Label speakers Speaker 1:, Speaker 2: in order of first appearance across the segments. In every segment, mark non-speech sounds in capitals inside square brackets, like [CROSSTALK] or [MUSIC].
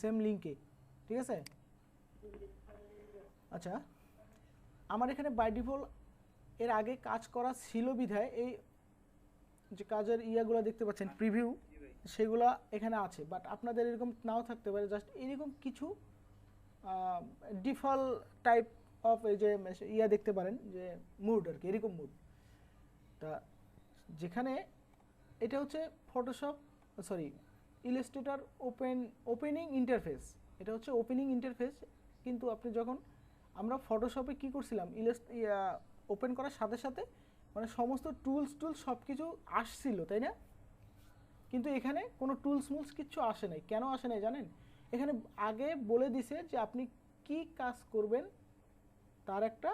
Speaker 1: Same লিঙ্কে ঠিক আছে? আচ্ছা আমার এখানে বাই ডিফল্ট এর আগে কাজ করা ছিল বিধায় এই যে কাজের ইয়াগুলো দেখতে পাচ্ছেন প্রিভিউ সেগুলা এখানে আছে। বাট আপনাদের এরকম নাও থাকতে পারে জাস্ট এরকম কিছু ডিফল্ট টাইপ অফ এই যে ইয়া দেখতে পারেন, যে মুড আর কি, এরকম মুড তা যেখানে এটা হচ্ছে Photoshop sorry Illustrator open, opening interface এটা হচ্ছে ওপেনিং ইন্টারফেস কিন্তু আপনি যখন আমরা ফটোশপে কি করছিলাম, ইলাস্ট ওপেন করার সাথে সাথে মানে সমস্ত টুলস টুলস সব কিছু আসছিল, তাই না? কিন্তু এখানে কোনো টুলস মুলস কিচ্ছু আসে নাই। কেন আসে নাই জানেন? এখানে আগে বলে দিছে যে আপনি কি কাজ করবেন, তার একটা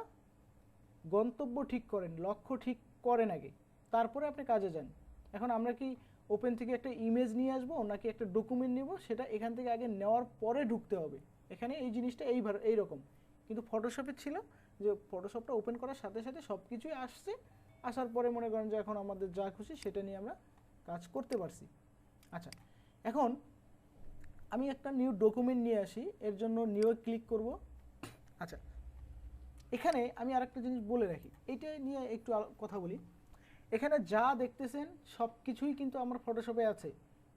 Speaker 1: গন্তব্য ঠিক করেন, লক্ষ্য ঠিক করেন আগে। তারপরে আপনি কাজে যান। এখন আমরা কি ওপেন থেকে একটা ইমেজ নিয়ে আসব নাকি একটা ডকুমেন্ট নেব? সেটা এখান থেকে আগে নেওয়ার পরে ঢুকতে হবে। এখানে এই জিনিসটা এই এইরকম। কিন্তু ফটোশপে ছিল যে ফটোশপটা ওপেন করার সাথে সাথে সব কিছুই আসছে। আসার পরে মনে করেন যে এখন আমাদের যা খুশি সেটা নিয়ে আমরা কাজ করতে পারছি। আচ্ছা এখন আমি একটা নিউ ডকুমেন্ট নিয়ে আসি। এর জন্য নিউ ক্লিক করব। আচ্ছা এখানে আমি আরেকটা জিনিস বলে রাখি। এইটা নিয়ে একটু কথা বলি। এখানে যা দেখতেছেন সব কিছুই কিন্তু আমার ফটোশপে আছে।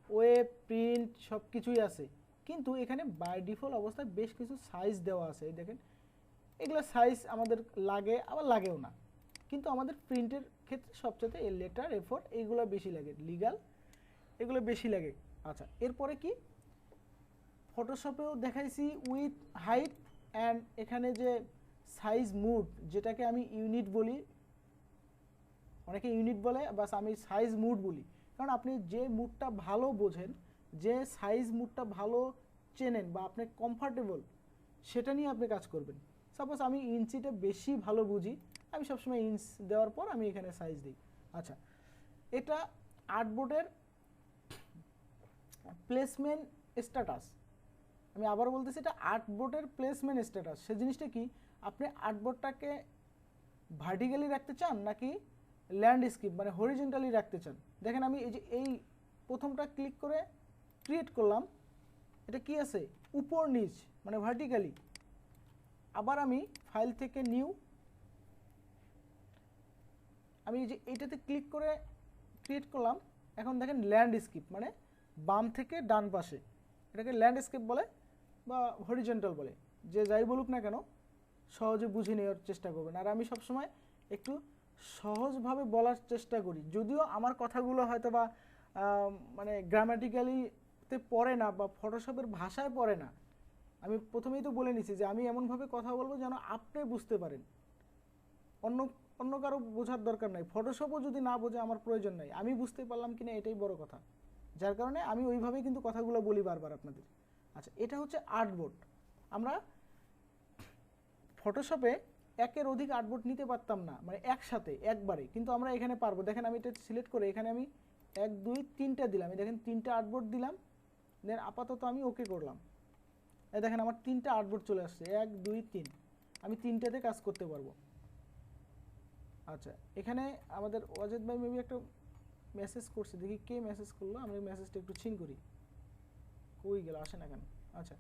Speaker 1: ওয়েব প্রিন্ট সব কিছুই আছে। কিন্তু এখানে বাই ডিফল্ট অবস্থায় বেশ কিছু সাইজ দেওয়া আছে। এই দেখেন, এগুলো সাইজ আমাদের লাগে, আবার লাগেও না। কিন্তু আমাদের প্রিন্টের ক্ষেত্রে সবচেয়ে এ লেটার এফোর এইগুলো বেশি লাগে। লিগাল এগুলো বেশি লাগে। আচ্ছা এরপরে কি? ফটোশপেও দেখাইছি উইথ হাইট অ্যান্ড এখানে যে সাইজ মুড যেটাকে আমি ইউনিট বলি অনেকে ইউনিট বলে, বাস আমি সাইজ মুড বলি। কারণ আপনি যে মুডটা ভালো বোঝেন, যে সাইজ মুডটা ভালো চেনেন বা আপনি কমফর্টেবল সেটা নিয়ে আপনি কাজ করবেন। সাপোজ আমি ইঞ্চিটা বেশি ভালো বুঝি, আমি সবসময় ইঞ্চ দেওয়ার পর আমি এখানে সাইজ দিই। আচ্ছা এটা আর্টবোর্ডের প্লেসমেন্ট স্ট্যাটাস আমি আবার বলতেছি, এটা আর্টবোর্ডের প্লেসমেন্ট স্ট্যাটাস সে জিনিসটা কি? আপনি আর্টবোর্ডটাকে ভার্টিক্যালি রাখতে চান নাকি ল্যান্ডস্কেপ মানে হরিজেন্টালি রাখতে চান। দেখেন আমি এই যে এই প্রথমটা ক্লিক করে ক্রিয়েট করলাম, এটা কি আছে? উপর নিচ মানে ভার্টিক্যালি আবার আমি ফাইল থেকে নিউ আমি এই যে এইটাতে ক্লিক করে ক্রিয়েট করলাম, এখন দেখেন ল্যান্ডস্কেপ মানে বাম থেকে ডান পাশে। এটাকে ল্যান্ডস্কেপ বলে বা হরিজেন্টাল বলে। যে যাই বলুক না কেন, সহজে বুঝে নেওয়ার চেষ্টা করবেন। আর আমি সবসময় একটু সহজভাবে বলার চেষ্টা করি। যদিও আমার কথাগুলো হয়তো বা মানে গ্রামাটিক্যালিতে পড়ে না বা ফটোশপের ভাষায় পড়ে না। আমি প্রথমেই তো বলে নিছি যে আমি এমনভাবে কথা বলব যেন আপনি বুঝতে পারেন। অন্য অন্য কারও বোঝার দরকার নাই। ফটোশপও যদি না বোঝে, আমার প্রয়োজন নাই। আমি বুঝতে পারলাম কিনা এটাই বড় কথা। যার কারণে আমি ওইভাবেই কিন্তু কথাগুলো বলি বারবার আপনাদের। আচ্ছা এটা হচ্ছে আর্টবোর্ড আমরা ফটোশপে একের অধিক আর্টবোর্ড নিতে পারতাম না মানে একসাথে, একবারে। কিন্তু আমরা এখানে পারব। দেখেন আমি এটা সিলেক্ট করে এখানে আমি এক, দুই, তিনটা দিলাম। দেখেন তিনটা আর্টবোর্ড দিলাম। দেন আপাতত আমি ওকে করলাম। এই দেখেন আমার তিনটা আর্টবোর্ড চলে আসছে। এক, দুই, তিন। আমি তিনটাতে কাজ করতে পারব। আচ্ছা এখানে আমাদের অজিত ভাই মেবি একটা মেসেজ করছে। দেখি কে মেসেজ করল? আমি মেসেজটা একটু চিন করি। কই গেল? আসে না কেন? আচ্ছা।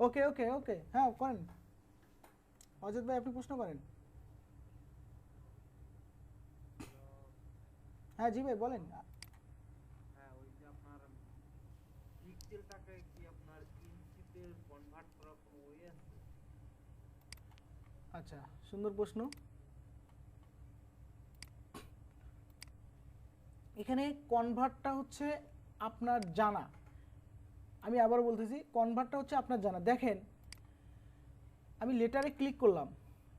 Speaker 1: ওকে ওকে ওকে হ্যাঁ করেন। অজিত ভাই আপনি প্রশ্ন করেন। হ্যাঁ জি ভাই বলেন।
Speaker 2: হ্যাঁ ওই যে আপনার পিক্সেলটাকে কি আপনার ইঞ্চিতে কনভার্ট করার কোনো ওয়ে আছে?
Speaker 1: আচ্ছা সুন্দর প্রশ্ন। এখানে কনভার্টটা হচ্ছে আপনার জানা। আমি আবার বলতেছি কনভার্টটা হচ্ছে আপনার জানা। দেখেন আমি লেটারে ক্লিক করলাম।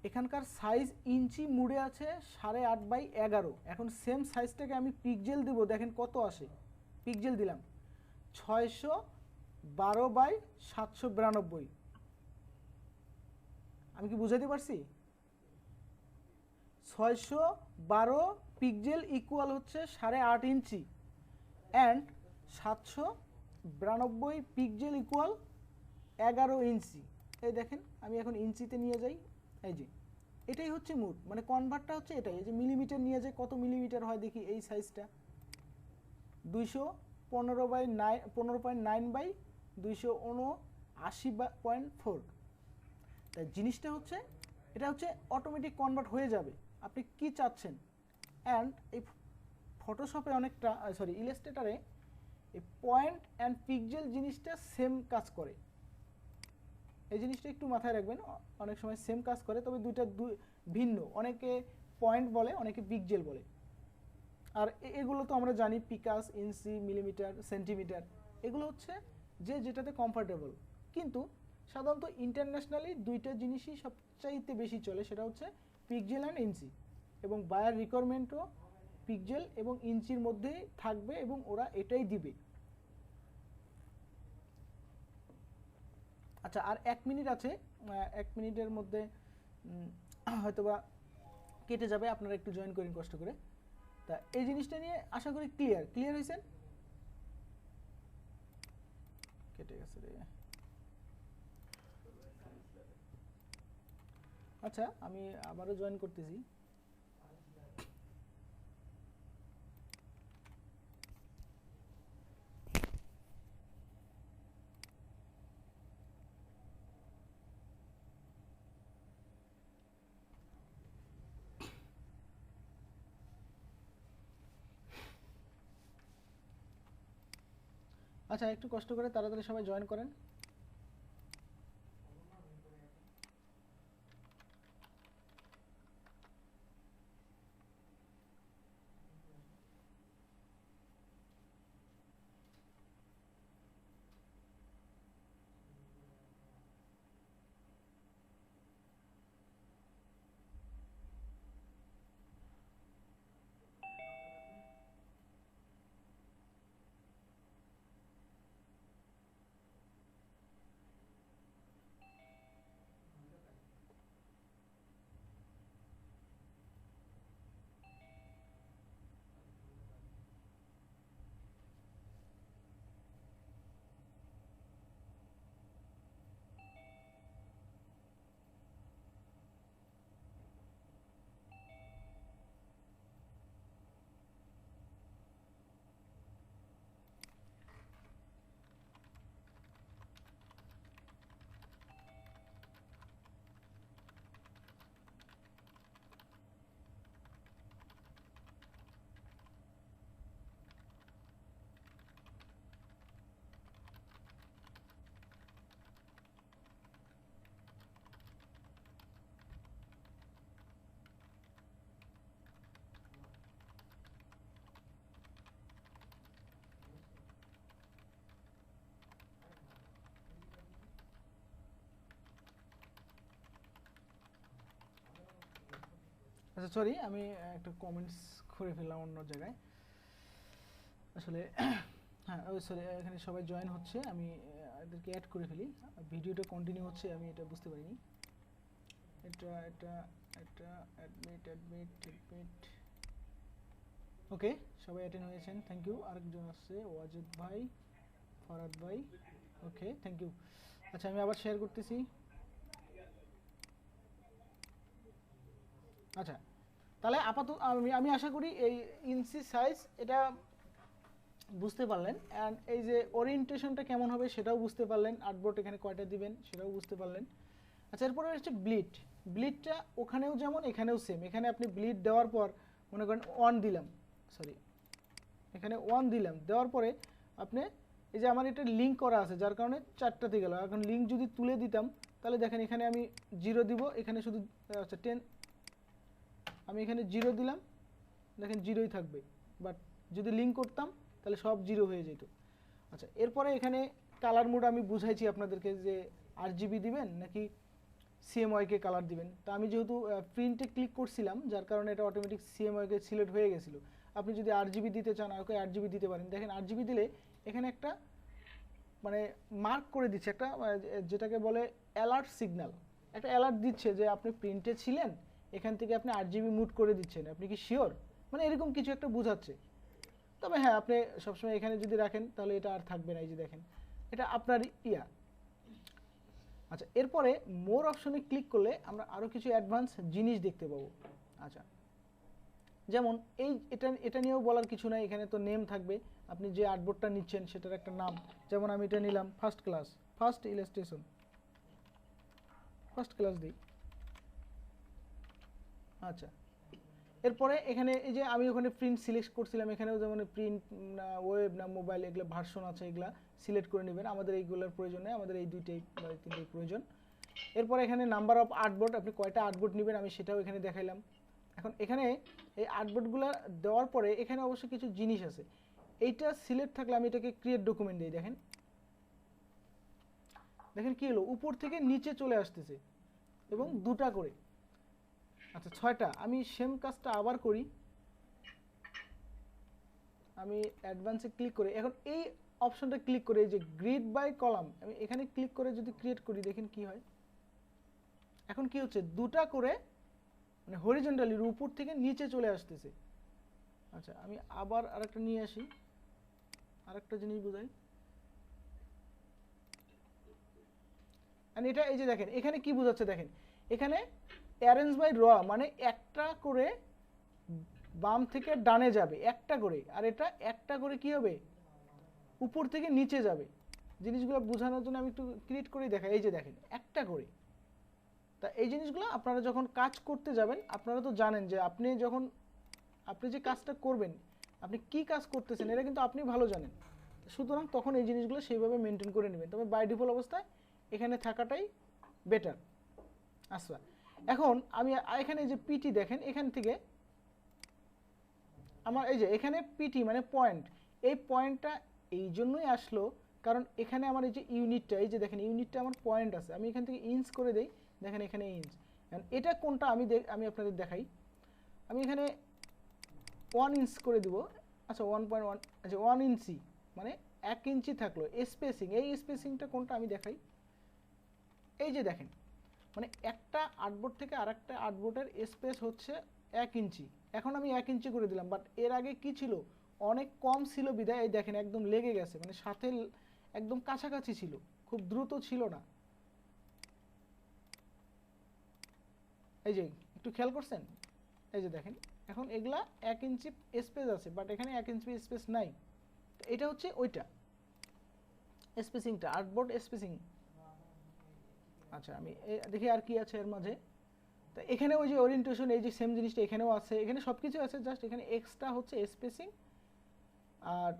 Speaker 1: এখানকার সাইজ ইঞ্চি মুড়ে আছে সাড়ে আট বাই এগারো। এখন সেম সাইজটাকে আমি পিকজেল দেবো, দেখেন কত আসে। পিকজেল দিলাম। ছয়শো বারো বাই সাতশো বিরানব্বই। আমি কি বুঝাতে পারছি? ছয়শো বারো পিকজেল ইকুয়াল হচ্ছে সাড়ে আট ইঞ্চি। অ্যান্ড সাতশো বিরানব্বই পিকজেল ইকুয়াল এগারো ইঞ্চি। এই দেখেন, আমি এখন ইঞ্চিতে নিয়ে যাই, এই যে, এটাই হচ্ছে মুড মানে কনভার্টটা হচ্ছে এটাই, এই যে মিলিমিটার নিয়ে যায় কত মিলিমিটার হয় দেখি এই সাইজটা দুইশো পনেরো বাই নাইন পনেরো পয়েন্ট নাইন বাই দুইশো উনআশি পয়েন্ট ফোর তাই জিনিসটা হচ্ছে, এটা হচ্ছে অটোমেটিক কনভার্ট হয়ে যাবে, আপনি কি চাচ্ছেন? অ্যান্ড এই ফটোশপে অনেকটা সরি ইলাস্ট্রেটারে এই পয়েন্ট অ্যান্ড পিকজেল জিনিসটা সেম কাজ করে। এই জিনিসটা একটু মাথায় রাখবেন, অনেক সময় সেম কাজ করে, তবে দুইটা দুই ভিন্ন। অনেকে পয়েন্ট বলে, অনেকে পিকজেল বলে। আর এগুলো তো আমরা জানি পিকাস ইঞ্চি মিলিমিটার সেন্টিমিটার এগুলো হচ্ছে যে যেটাতে কমফোর্টেবল কিন্তু সাধারণত ইন্টারন্যাশনালি দুইটা জিনিসই সবচাইতে বেশি চলে, সেটা হচ্ছে পিকজেল অ্যান্ড ইঞ্চি এবং বায়ার রিকোয়ারমেন্টও পিকজেল এবং ইঞ্চির মধ্যেই থাকবে এবং ওরা এটাই দিবে। আচ্ছা আর এক মিনিট আছে এক মিনিটের মধ্যে হয়তোবা কেটে যাবে, আপনারা একটু জয়েন করেন কষ্ট করে। তা এই জিনিসটা নিয়ে আশা করি ক্লিয়ার ক্লিয়ার হয়েছেন? কেটে গেছে রে। আচ্ছা আমি আবারও জয়েন করতেছি। আচ্ছা একটু কষ্ট করে তাড়াতাড়ি সবাই জয়েন করেন। আচ্ছা সরি আমি একটা কমেন্টস করে ফেললাম অন্য জায়গায়। আসলে [CLEARS THROAT] হ্যাঁ ও সরি এখানে সবাই জয়েন হচ্ছে, আমি এদেরকে অ্যাড করে ফেলি। ভিডিওটা কন্টিনিউ হচ্ছে, আমি এটা বুঝতে পারিনি। এটা এটা এটা অ্যাডমিট অ্যাডমিট অ্যাডমিট ওকে সবাই অ্যাটেন্ড হয়েছেন থ্যাংক ইউ আরেকজন আসছে ওয়াজিদ ভাই, ফরাদ ভাই। ওকে থ্যাংক ইউ আচ্ছা আমি আবার শেয়ার করতেছি। আচ্ছা তাহলে আপাতত আমি আমি আশা করি এই ইঞ্চি সাইজ এটা বুঝতে পারলেন। অ্যান্ড এই যে ওরিয়েন্টেশনটা কেমন হবে সেটাও বুঝতে পারলেন। আর্টবোর্ড এখানে কয়টা দিবেন সেটাও বুঝতে পারলেন। আচ্ছা এরপরে হচ্ছে ব্লিড ব্লিডটা ওখানেও যেমন, এখানেও সেম এখানে আপনি ব্লিড দেওয়ার পর মনে করেন ওয়ান দিলাম। সরি এখানে ওয়ান দিলাম। দেওয়ার পরে আপনি, এই যে আমার এটা লিঙ্ক করা আছে, যার কারণে চারটাতে গেল। এখন লিঙ্ক যদি তুলে দিতাম, তাহলে দেখেন এখানে আমি জিরো দিব, এখানে শুধু আচ্ছা টেন আমি এখানে জিরো দিলাম, দেখেন জিরোই থাকবে। বাট যদি লিঙ্ক করতাম, তাহলে সব জিরো হয়ে যেত। আচ্ছা এরপরে এখানে কালার মোড আমি বুঝাইছি আপনাদেরকে যে আর জিবি দিবেন নাকি সিএমওয়াইকে কালার দিবেন। তা আমি যেহেতু প্রিন্টে ক্লিক করছিলাম, যার কারণে এটা অটোমেটিক সিএমওয়াইকে সিলেক্ট হয়ে গেছিল। আপনি যদি আর জিবি দিতে চান, আর আট জিবি দিতে পারেন। দেখেন আট জিবি দিলে এখানে একটা মানে মার্ক করে দিচ্ছে, একটা যেটাকে বলে অ্যালার্ট সিগন্যাল একটা অ্যালার্ট দিচ্ছে যে আপনি প্রিন্টে ছিলেন এখান থেকে আপনি আট জিবি মুট করে দিচ্ছেন। আপনি কি শিওর মানে এরকম কিছু একটা বোঝাচ্ছে। তবে হ্যাঁ আপনি সবসময় এখানে যদি রাখেন, তাহলে এটা আর থাকবে না, এই যে দেখেন। এটা আপনার ইয়া। আচ্ছা এরপরে মোর অপশনে ক্লিক করলে আমরা আরও কিছু অ্যাডভান্স জিনিস দেখতে পাবো। আচ্ছা যেমন এই এটা এটা নিয়েও বলার কিছু নাই, এখানে তো নেম থাকবে। আপনি যে আর্টবোর্ডটা নিচ্ছেন, সেটার একটা নাম। যেমন আমি এটা নিলাম first class first illustration first class দিই। আচ্ছা। এরপরে এখানে এই যে আমি ওখানে প্রিন্ট সিলেক্ট করছিলাম, এখানেও যেমন প্রিন্ট না ওয়েব না মোবাইল এগুলো ভার্সন আছে, এগুলা সিলেক্ট করে নেবেন। আমাদের এইগুলোর প্রয়োজন নেই, আমাদের এই দুইটাই বা তিনটেই প্রয়োজন। এরপর এখানে নাম্বার অফ আর্টবোর্ড আপনি কয়টা আর্টবোর্ড নেবেন আমি সেটাও এখানে দেখাইলাম। এখন এখানে এই আর্টবোর্ডগুলো দেওয়ার পরে এখানে অবশ্য কিছু জিনিস আছে। এইটা সিলেক্ট থাকলে আমি এটাকে ক্রিয়েট ডকুমেন্ট দিই, দেখেন। দেখেন কি হলো? উপর থেকে নিচে চলে আসতেছে এবং দুটা করে। আচ্ছা ছয়টা। আমি সেম কাজটা আবার করি। আমি অ্যাডভান্সে ক্লিক করে। এখন এই অপশনটা ক্লিক করে, এই যে গ্রিড বাই কলাম আমি এখানে ক্লিক করে যদি ক্রিয়েট করি, দেখেন কি হয়। এখন কি হচ্ছে? দুটা করে মানে হরিজন্টালির উপর থেকে নিচে চলে আসতেছে। আচ্ছা আমি আবার আরেকটা নিয়ে আসি। আরেকটা জিনিস বোঝাই। এটা এই যে দেখেন, এখানে কি বোঝাচ্ছে দেখেন? এখানে অ্যারেঞ্জ বাই র মানে একটা করে বাম থেকে ডানে যাবে, একটা করে। আর এটা একটা করে কি হবে? উপর থেকে নিচে যাবে। জিনিসগুলো বোঝানোর জন্য আমি একটু ক্রিয়েট করে দেখাই। এই যে দেখেন, একটা করে। তা এই জিনিসগুলো আপনারা যখন কাজ করতে যাবেন, আপনারা তো জানেন যে আপনি যখন, আপনি যে কাজটা করবেন, আপনি কি কাজ করতেছেন, এটা কিন্তু আপনি ভালো জানেন। সুতরাং তখন এই জিনিসগুলো সেইভাবে মেনটেন করে নেবেন। তবে বাই ডিফল্ট অবস্থায় এখানে থাকাটাই বেটার আচ্ছা। এখন আমি এখানে যে পিটি দেখেন, এখান থেকে আমার এই যে এখানে পিটি মানে পয়েন্ট এই পয়েন্টটা এই জন্যই আসলো কারণ এখানে আমার এই যে ইউনিটটা এই যে দেখেন ইউনিটটা আমার পয়েন্ট আছে। আমি এখান থেকে ইঞ্চ করে দেই, দেখেন এখানে ইঞ্চ এটা কোনটা আমি আমি আপনাদের দেখাই। আমি এখানে ওয়ান ইঞ্চ করে দিব। আচ্ছা ওয়ান পয়েন্ট ওয়ান আচ্ছা ওয়ান ইঞ্চি মানে এক ইঞ্চি থাকল। স্পেসিং এই স্পেসিংটা কোনটা আমি দেখাই? এই যে দেখেন মানে একটা আর্টবোর্ড থেকে আরেকটা আর্টবোর্ডের স্পেস হচ্ছে এক ইঞ্চি। এখন আমি এক ইঞ্চি করে দিলাম বাট এর আগে কি ছিল? অনেক কম ছিল বিদায় এই দেখেন একদম লেগে গেছে মানে সাথে একদম কাছাকাছি ছিল, খুব দ্রুত ছিল না। এই যে, একটু খেয়াল করছেন? এই যে দেখেন, এখন এগুলা এক ইঞ্চি স্পেস আছে বাট এখানে এক ইঞ্চি স্পেস নাই। এটা হচ্ছে ওইটা স্পেসিংটা আর্টবোর্ড স্পেসিং আচ্ছা আমি দেখি আর কি আছে এর মাঝে। তো এখানে ওই যে ওরিয়েন্টেশন এই যে সেম জিনিসটা এখানেও আছে। এখানে সব কিছু আছে জাস্ট এখানে এক্সট্রা হচ্ছে স্পেসিং আর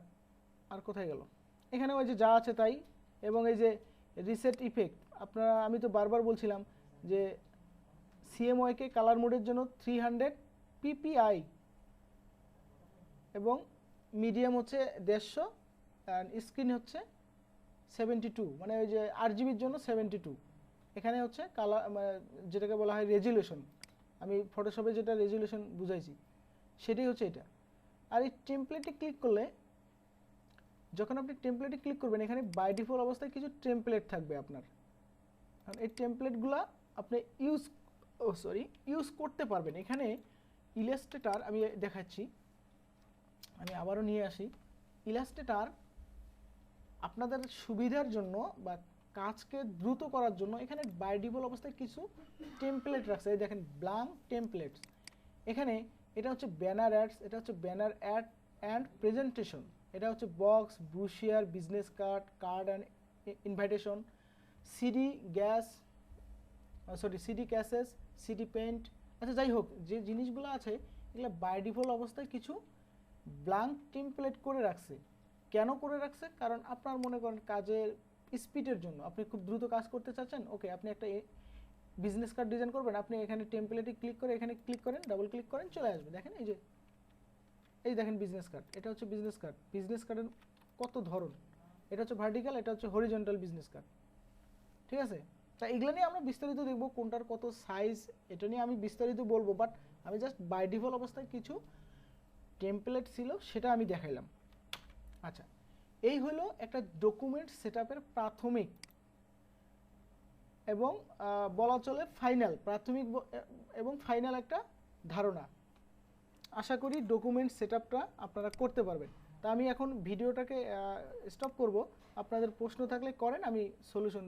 Speaker 1: আর কোথায় গেল? এখানে ওই যে যা আছে তাই। এবং এই যে রিসেট ইফেক্ট আপনারা, আমি তো বারবার বলছিলাম যে সিএমওয়াইকে কালার মোডের জন্য থ্রি হান্ড্রেড পিপিআই এবং মিডিয়াম হচ্ছে দেড়শো অ্যান্ড স্ক্রিন হচ্ছে সেভেন্টি টু মানে ওই যে আট জিবির জন্য সেভেন্টি টু এখানে হচ্ছে কালার যেটাকে বলা হয় রেজুলেশন আমি ফটোশপে যেটা রেজুলেশন বুঝাইছি, সেটাই হচ্ছে এটা। আর এই টেমপ্লেটে ক্লিক করলে, যখন আপনি টেমপ্লেটে ক্লিক করবেন, এখানে বাই ডিফল্ট অবস্থায় কিছু টেমপ্লেট থাকবে আপনার। কারণ এই টেমপ্লেটগুলো আপনি ইউজ ও সরি ইউজ করতে পারবেন। এখানে ইলাস্ট্রেটার আমি দেখাচ্ছি, আমি আবারও নিয়ে আসি। ইলাস্ট্রেটার আপনাদের সুবিধার জন্য বা কাজকে দ্রুত করার জন্য এখানে বাই ডিফল্ট অবস্থায় কিছু টেমপ্লেট রাখছে। এই দেখেন ব্লাঙ্ক টেমপ্লেটস এখানে এটা হচ্ছে ব্যানার অ্যাডস এটা হচ্ছে ব্যানার অ্যাড অ্যান্ড প্রেজেন্টেশন এটা হচ্ছে box brochure business card card and invitation CD gas sorry CD cases CD paint আচ্ছা যাই হোক, যে জিনিসগুলো আছে, এগুলো বাই ডিফল্ট অবস্থায় কিছু ব্লাঙ্ক টেমপ্লেট করে রাখছে। কেন করে রাখছে? কারণ আপনার মনে করেন কাজের স্পিডের জন্য। আপনি খুব দ্রুত কাজ করতে চাচ্ছেন ওকে আপনি একটা বিজনেস কার্ড ডিজাইন করবেন, আপনি এখানে টেমপ্লেটে ক্লিক করে, এখানে ক্লিক করেন ডাবল ক্লিক করেন, চলে আসবে। দেখেন, এই যে, এই দেখেন বিজনেস কার্ড এটা হচ্ছে বিজনেস কার্ড বিজনেস কার্ডের কত ধরন? এটা হচ্ছে ভার্টিক্যাল এটা হচ্ছে হরিজন্টাল বিজনেস কার্ড ঠিক আছে? তা এগুলো নিয়ে আমরা বিস্তারিত দেখব, কোনটার কত সাইজ এটা নিয়ে আমি বিস্তারিত বলব বাট আমি জাস্ট বাই ডিফল্ট অবস্থায় কিছু টেমপ্লেট ছিল, সেটা আমি দেখাইলাম। আচ্ছা এই হলো একটা ডকুমেন্ট সেটআপের প্রাথমিক এবং বলা চলে ফাইনাল প্রাথমিক এবং ফাইনাল একটা ধারণা। আশা করি ডকুমেন্ট সেটআপটা আপনারা করতে পারবেন। তা আমি এখন ভিডিওটাকে স্টপ করব। আপনাদের প্রশ্ন থাকলে করেন, আমি সলিউশন